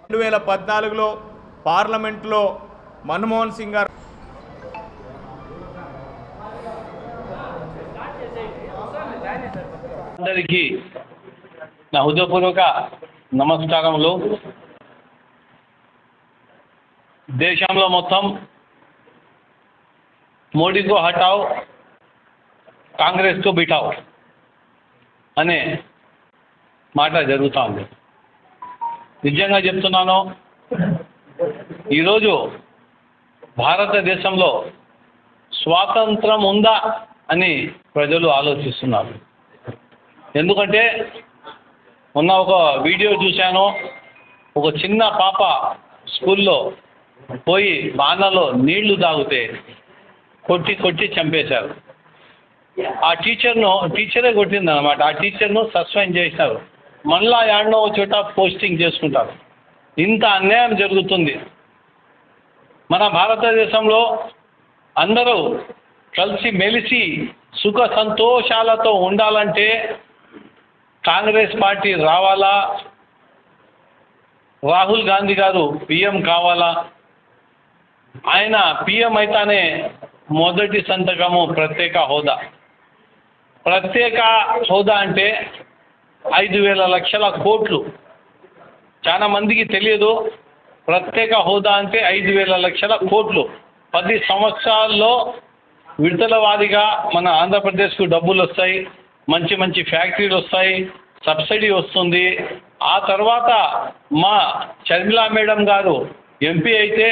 రెండు వేల పద్నాలుగులో పార్లమెంట్లో మన్మోహన్ సింగ్ గారు అందరికీ నా హృదయపూర్వక నమస్కారములు. దేశంలో మొత్తం మోడీతో హటావ్ కాంగ్రెస్కో బిఠావ్ అనే మాట జరుగుతూ ఉంది. నిజంగా చెప్తున్నాను ఈరోజు భారతదేశంలో స్వాతంత్రం ఉందా అని ప్రజలు ఆలోచిస్తున్నారు. ఎందుకంటే మొన్న ఒక వీడియో చూశాను ఒక చిన్న పాప స్కూల్లో పోయి బాణలో నీళ్ళు తాగితే కొట్టి కొట్టి చంపేశారు. ఆ టీచర్ను టీచరే కొట్టింది అనమాట ఆ టీచర్ను సస్పెండ్ చేశారు. మళ్ళా యాడనో ఒక చోట పోస్టింగ్ చేసుకుంటారు. ఇంత అన్యాయం జరుగుతుంది. మన భారతదేశంలో అందరూ కలిసి మెలిసి సుఖ సంతోషాలతో ఉండాలంటే కాంగ్రెస్ పార్టీ రావాలా? రాహుల్ గాంధీ గారు పిఎం కావాలా? ఆయన పిఎం అయితేనే మొదటి సంతకము ప్రత్యేక హోదా. ప్రత్యేక హోదా అంటే ఐదు వేల లక్షల కోట్లు. చాలా మందికి తెలియదు ప్రత్యేక హోదా అంటే ఐదు వేల లక్షల కోట్లు. పది సంవత్సరాల్లో విడతల వారీగా మన ఆంధ్రప్రదేశ్కు డబ్బులు వస్తాయి మంచి మంచి ఫ్యాక్టరీలు వస్తాయి సబ్సిడీ వస్తుంది. ఆ తర్వాత మా షర్మిలా మేడం గారు ఎంపీ అయితే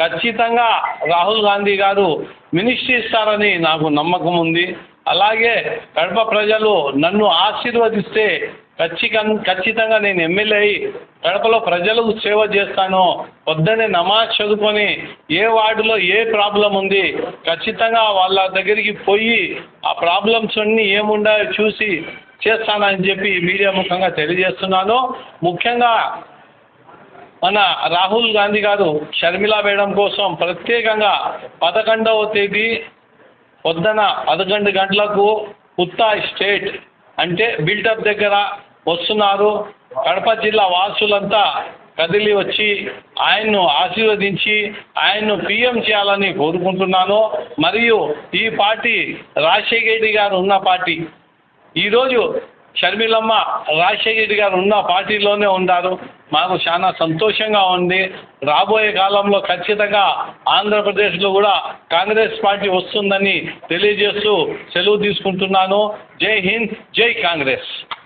ఖచ్చితంగా రాహుల్ గాంధీ గారు మినిస్ట్రీ ఇస్తారని నాకు నమ్మకం ఉంది. అలాగే కడప ప్రజలు నన్ను ఆశీర్వదిస్తే ఖచ్చితంగా ఖచ్చితంగా నేను ఎమ్మెల్యే అయి కడపలో ప్రజలకు సేవ చేస్తాను. పొద్దున్నే నమాజ్ చదువుకొని ఏ వార్డులో ఏ ప్రాబ్లం ఉంది ఖచ్చితంగా వాళ్ళ దగ్గరికి పోయి ఆ ప్రాబ్లమ్స్ అన్నీ ఏముండాయో చూసి చేస్తానని చెప్పి మీడియా ముఖంగా తెలియజేస్తున్నాను. ముఖ్యంగా మన రాహుల్ గాంధీ గారు షర్మిలా మేడం కోసం ప్రత్యేకంగా పదకొండవ తేదీ పొద్దున పదకొండు గంటలకు ఉత్తా స్టేట్ అంటే బిల్డప్ దగ్గర వస్తున్నారు. కడప జిల్లా వాసులంతా కదిలి వచ్చి ఆయన్ను ఆశీర్వదించి ఆయన్ను పిఎం చేయాలని కోరుకుంటున్నాను. మరియు ఈ పార్టీ రాజశేఖర రెడ్డి గారు ఉన్న పార్టీ. ఈరోజు షర్మిలమ్మ రాజశేఖర రెడ్డి గారు ఉన్న పార్టీలోనే ఉన్నారు. మాకు చాలా సంతోషంగా ఉంది. రాబోయే కాలంలో ఖచ్చితంగా ఆంధ్రప్రదేశ్లో కూడా కాంగ్రెస్ పార్టీ వస్తుందని తెలియజేస్తూ సెలవు తీసుకుంటున్నాను. జై హింద్ జై కాంగ్రెస్.